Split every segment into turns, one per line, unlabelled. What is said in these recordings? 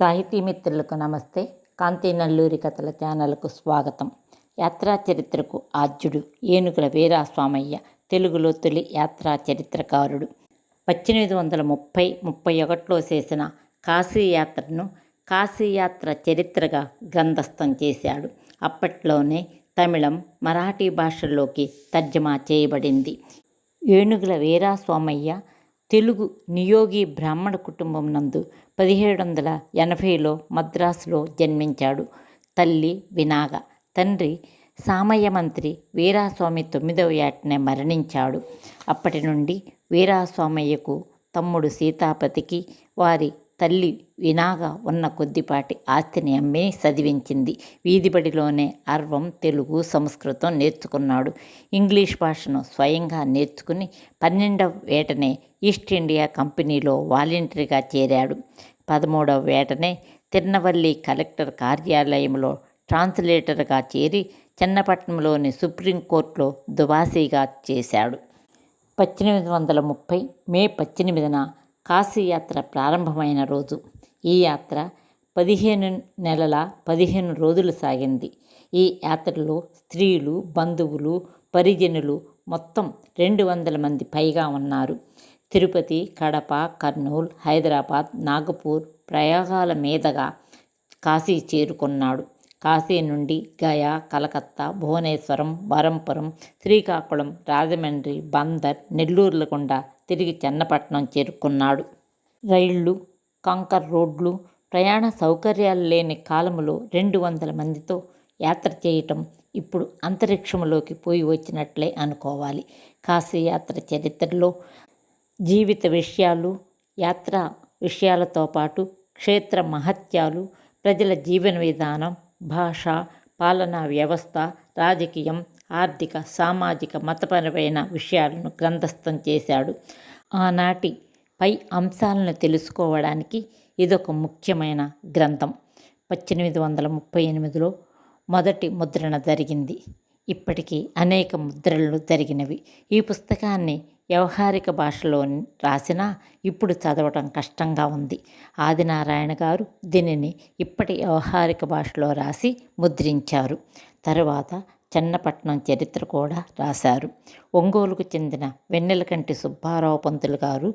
సాహితీ మిత్రులకు నమస్తే. కాంతి నల్లూరి కథల ఛానల్కు స్వాగతం. యాత్రా చరిత్రకు ఆద్యుడు ఏనుగుల వీరాస్వామయ్య తెలుగులో తొలి యాత్రా చరిత్రకారుడు. పద్దెనిమిది వందల ముప్పై ముప్పై ఒకటిలో చేసిన కాశీయాత్రను కాశీయాత్ర చరిత్రగా గ్రంథస్థం చేశాడు. అప్పట్లోనే తమిళం మరాఠీ భాషల్లోకి తర్జమా చేయబడింది. ఏనుగుల వీరాస్వామయ్య తెలుగు నియోగి బ్రాహ్మణ కుటుంబం నందు పదిహేడు వందల ఎనభైలో మద్రాసులో జన్మించాడు తల్లి వినాగ. తండ్రి సామయ్య మంత్రి వీరాస్వామి తొమ్మిదవ ఏటనే మరణించాడు. అప్పటి నుండి వీరాస్వామయ్యకు తమ్ముడు సీతాపతికి వారి తల్లి వినాగా ఉన్న కొద్దిపాటి ఆస్తిని అమ్మి చదివించింది. వీధిబడిలోనే అర్వం తెలుగు సంస్కృతం నేర్చుకున్నాడు. ఇంగ్లీష్ భాషను స్వయంగా నేర్చుకుని పన్నెండవ వేటనే ఈస్ట్ ఇండియా కంపెనీలో వాలంటరీగా చేరాడు. పదమూడవ వేటనే తిరునవల్లి కలెక్టర్ కార్యాలయంలో ట్రాన్స్లేటర్గా చేరి చిన్నపట్నంలోని సుప్రీంకోర్టులో దుబాసీగా చేశాడు. పద్దెనిమిది వందల ముప్పై మే పద్దెనిమిదిన కాశీయాత్ర ప్రారంభమైన రోజు. ఈ యాత్ర పదిహేను నెలల పదిహేను రోజులు సాగింది. ఈ యాత్రలో స్త్రీలు బంధువులు పరిజనులు మొత్తం రెండు వందల మంది పైగా ఉన్నారు. తిరుపతి కడప కర్నూలు హైదరాబాద్ నాగపూర్ ప్రయాగాల మీదుగా కాశీ చేరుకున్నాడు. కాశీ నుండి గయా కలకత్తా భువనేశ్వరం వరంపురం శ్రీకాకుళం రాజమండ్రి బందర్ నెల్లూరుల గుండా తిరిగి చెన్నపట్నం చేరుకున్నాడు. రైళ్ళు కంకర్ రోడ్లు ప్రయాణ సౌకర్యాలు లేని కాలములో రెండు వందల మందితో యాత్ర చేయటం ఇప్పుడు అంతరిక్షంలోకి పోయి వచ్చినట్లే అనుకోవాలి. కాశీయాత్ర చరిత్రలో జీవిత విషయాలు యాత్ర విషయాలతో పాటు క్షేత్ర మహత్యాలు ప్రజల జీవన విధానం భాష పాలనా వ్యవస్థ రాజకీయం ఆర్థిక సామాజిక మతపరమైన విషయాలను గ్రంథస్థం చేశాడు. ఆనాటి పై అంశాలను తెలుసుకోవడానికి ఇదొక ముఖ్యమైన గ్రంథం. పద్దెనిమిది వందల ముప్పై ఎనిమిదిలో మొదటి ముద్రణ జరిగింది. ఇప్పటికీ అనేక ముద్రలు జరిగినవి. ఈ పుస్తకాన్ని వ్యవహారిక భాషలో రాసినా ఇప్పుడు చదవటం కష్టంగా ఉంది. ఆదినారాయణ గారు దీనిని ఇప్పటి వ్యవహారిక భాషలో రాసి ముద్రించారు. తరువాత చెన్నపట్నం చరిత్ర కూడా రాశారు. ఒంగోలుకు చెందిన వెన్నెలకంటి సుబ్బారావు పంతులు గారు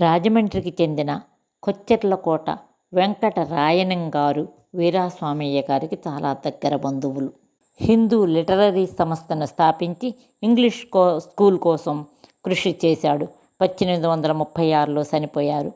రాజమండ్రికి చెందిన కొచ్చెర్లకోట వెంకటరాయణం గారు వీరాస్వామయ్య గారికి చాలా దగ్గర బంధువులు. హిందూ లిటరరీ సంస్థను స్థాపించి ఇంగ్లీష్ కో స్కూల్ కోసం కృషి చేశాడు. పద్దెనిమిది వందల ముప్పై ఆరులో చనిపోయారు.